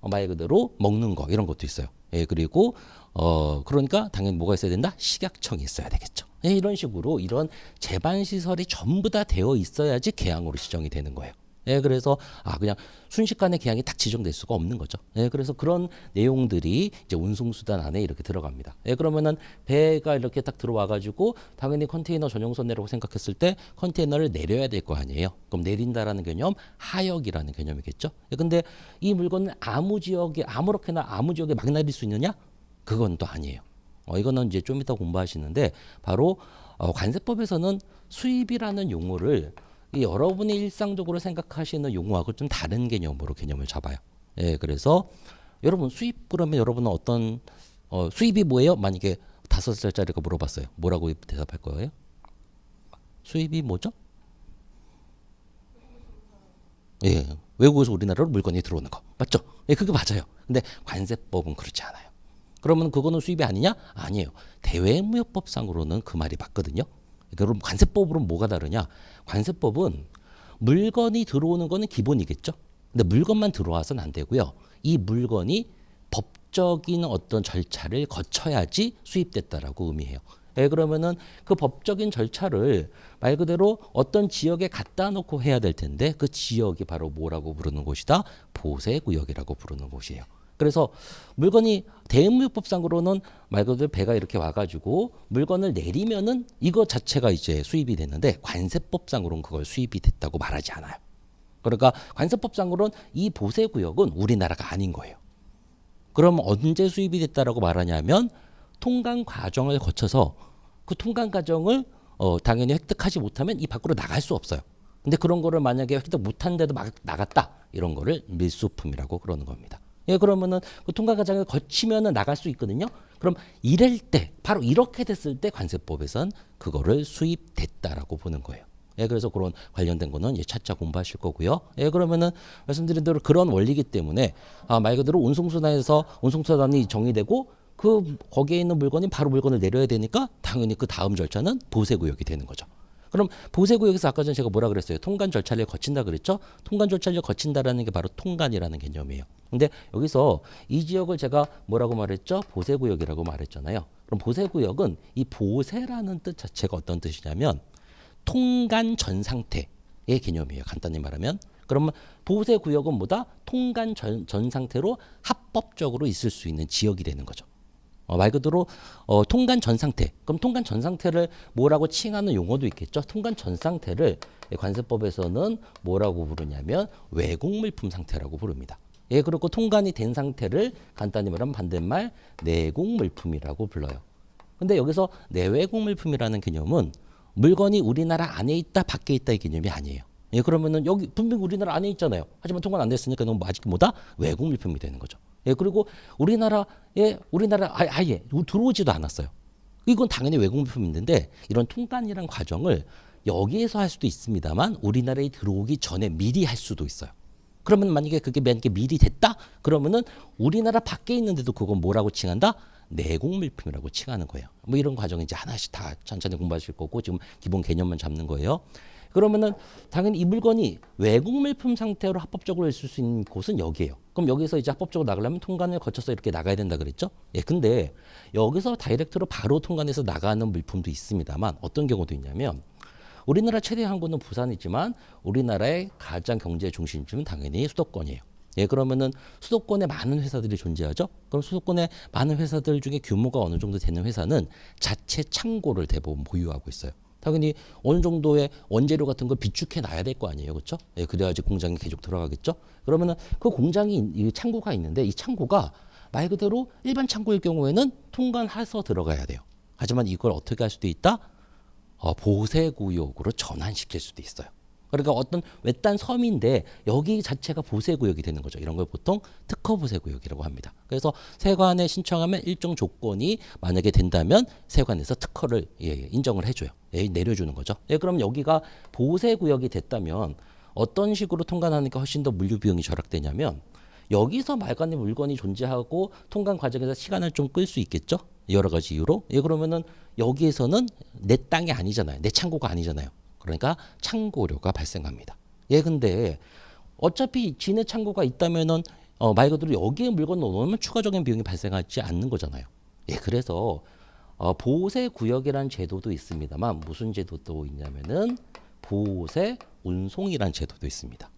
어, 말 그대로 먹는 거 이런 것도 있어요. 예, 그리고 어 그러니까 당연히 뭐가 있어야 된다? 식약청이 있어야 되겠죠. 예, 이런 식으로 이런 제반 시설이 전부 다 되어 있어야지 개항으로 지정이 되는 거예요. 예, 그래서 아 그냥 순식간에 개항이 딱 지정될 수가 없는 거죠. 예, 그래서 그런 내용들이 이제 운송 수단 안에 이렇게 들어갑니다. 예, 그러면은 배가 이렇게 딱 들어와 가지고 당연히 컨테이너 전용선내라고 생각했을 때 컨테이너를 내려야 될 거 아니에요. 그럼 내린다라는 개념, 하역이라는 개념이겠죠. 예, 근데 이 물건을 아무 지역에 아무렇게나 아무 지역에 막 내릴 수 있느냐? 그건 또 아니에요. 어, 이거는 이제 좀 이따 공부하시는데 바로 어, 관세법에서는 수입이라는 용어를 이 여러분이 일상적으로 생각하시는 용어하고 좀 다른 개념으로 개념을 잡아요. 예, 그래서 여러분 수입 그러면 여러분은 어떤 어, 수입이 뭐예요? 만약에 다섯 살짜리가 물어봤어요. 뭐라고 대답할 거예요? 수입이 뭐죠? 예, 외국에서 우리나라로 물건이 들어오는 거 맞죠? 예, 그게 맞아요. 근데 관세법은 그렇지 않아요. 그러면 그거는 수입이 아니냐? 아니에요. 대외무역법상으로는 그 말이 맞거든요. 그럼 관세법으로 뭐가 다르냐? 관세법은 물건이 들어오는 거는 기본이겠죠. 근데 물건만 들어와서는 안 되고요. 이 물건이 법적인 어떤 절차를 거쳐야지 수입됐다라고 의미해요. 예, 그러면은 그 법적인 절차를 말 그대로 어떤 지역에 갖다 놓고 해야 될 텐데 그 지역이 바로 뭐라고 부르는 곳이다? 보세구역이라고 부르는 곳이에요. 그래서 물건이 대응무역법상으로는 말 그대로 배가 이렇게 와가지고 물건을 내리면은 이거 자체가 이제 수입이 됐는데 관세법상으로는 그걸 수입이 됐다고 말하지 않아요. 그러니까 관세법상으로는 이 보세 구역은 우리나라가 아닌 거예요. 그럼 언제 수입이 됐다라고 말하냐면 통관 과정을 거쳐서 그 통관 과정을 어, 당연히 획득하지 못하면 이 밖으로 나갈 수 없어요. 근데 그런 거를 만약에 획득 못한데도 막 나갔다 이런 거를 밀수품이라고 그러는 겁니다. 예, 그러면은 그 통관 과정을 거치면은 나갈 수 있거든요. 그럼 이럴 때 바로 이렇게 됐을 때 관세법에선 그거를 수입됐다라고 보는 거예요. 예, 그래서 그런 관련된 거는 예, 차차 공부하실 거고요. 예, 그러면은 말씀드린 대로 그런 원리이기 때문에 아, 말 그대로 운송수단에서 운송수단이 정의되고 그 거기에 있는 물건이 바로 물건을 내려야 되니까 당연히 그 다음 절차는 보세구역이 되는 거죠. 그럼 보세구역에서 아까 전에 제가 뭐라 그랬어요? 통관 절차를 거친다 그랬죠? 통관 절차를 거친다라는 게 바로 통관이라는 개념이에요. 근데 여기서 이 지역을 제가 뭐라고 말했죠? 보세 구역이라고 말했잖아요. 그럼 보세 구역은 이 보세라는 뜻 자체가 어떤 뜻이냐면 통관 전 상태의 개념이에요. 간단히 말하면. 그러면 보세 구역은 뭐다? 통관 전, 전 상태로 합법적으로 있을 수 있는 지역이 되는 거죠. 어, 말 그대로 어, 통관 전 상태. 그럼 통관 전 상태를 뭐라고 칭하는 용어도 있겠죠. 통관 전 상태를 관세법에서는 뭐라고 부르냐면 외국 물품 상태라고 부릅니다. 예, 그리고 통관이 된 상태를 간단히 말하면 반대말 내국 물품이라고 불러요. 근데 여기서 내외국 물품이라는 개념은 물건이 우리나라 안에 있다 밖에 있다 의 개념이 아니에요. 예, 그러면은 여기 분명히 우리나라 안에 있잖아요. 하지만 통관 안 됐으니까 너무 아직 뭐다 외국 물품이 되는 거죠. 예, 그리고 우리나라에 우리나라 아- 아예 들어오지도 않았어요. 이건 당연히 외국 물품이 있는데 이런 통관이란 과정을 여기에서 할 수도 있습니다만 우리나라에 들어오기 전에 미리 할 수도 있어요. 그러면 만약에 그게 만약에 미리 됐다? 그러면은 우리나라 밖에 있는데도 그건 뭐라고 칭한다? 내국 물품이라고 칭하는 거예요. 뭐 이런 과정을 이제 하나씩 다 천천히 공부하실 거고 지금 기본 개념만 잡는 거예요. 그러면은 당연히 이 물건이 외국 물품 상태로 합법적으로 있을 수 있는 곳은 여기예요. 그럼 여기서 이제 합법적으로 나가려면 통관을 거쳐서 이렇게 나가야 된다 그랬죠? 예, 근데 여기서 다이렉트로 바로 통관해서 나가는 물품도 있습니다만 어떤 경우도 있냐면 우리나라 최대 항구는 부산이지만 우리나라의 가장 경제 중심지는 당연히 수도권이에요. 예, 그러면은 수도권에 많은 회사들이 존재하죠. 그럼 수도권에 많은 회사들 중에 규모가 어느 정도 되는 회사는 자체 창고를 대부분 보유하고 있어요. 당연히 어느 정도의 원재료 같은 걸 비축해 놔야 될 거 아니에요, 그렇죠? 예, 그래야지 공장이 계속 들어가겠죠. 그러면은 그 공장이 이 창고가 있는데 이 창고가 말 그대로 일반 창고일 경우에는 통관해서 들어가야 돼요. 하지만 이걸 어떻게 할 수도 있다? 어, 보세구역으로 전환시킬 수도 있어요. 그러니까 어떤 외딴 섬인데 여기 자체가 보세구역이 되는 거죠. 이런 걸 보통 특허 보세구역이라고 합니다. 그래서 세관에 신청하면 일정 조건이 만약에 된다면 세관에서 특허를 예, 예, 인정을 해줘요. 예, 내려주는 거죠. 예, 그럼 여기가 보세구역이 됐다면 어떤 식으로 통관하니까 훨씬 더 물류 비용이 절약되냐면 여기서 말간의 물건이 존재하고 통관 과정에서 시간을 좀 끌 수 있겠죠. 여러 가지 이유로. 예, 그러면은 여기에서는 내 땅이 아니잖아요. 내 창고가 아니잖아요. 그러니까 창고료가 발생합니다. 예, 근데 어차피 지네 창고가 있다면은 어, 말 그대로 여기에 물건 넣어놓으면 추가적인 비용이 발생하지 않는 거잖아요. 예, 그래서 어, 보세 구역이라는 제도도 있습니다만 무슨 제도도 있냐면은 보세 운송이라는 제도도 있습니다.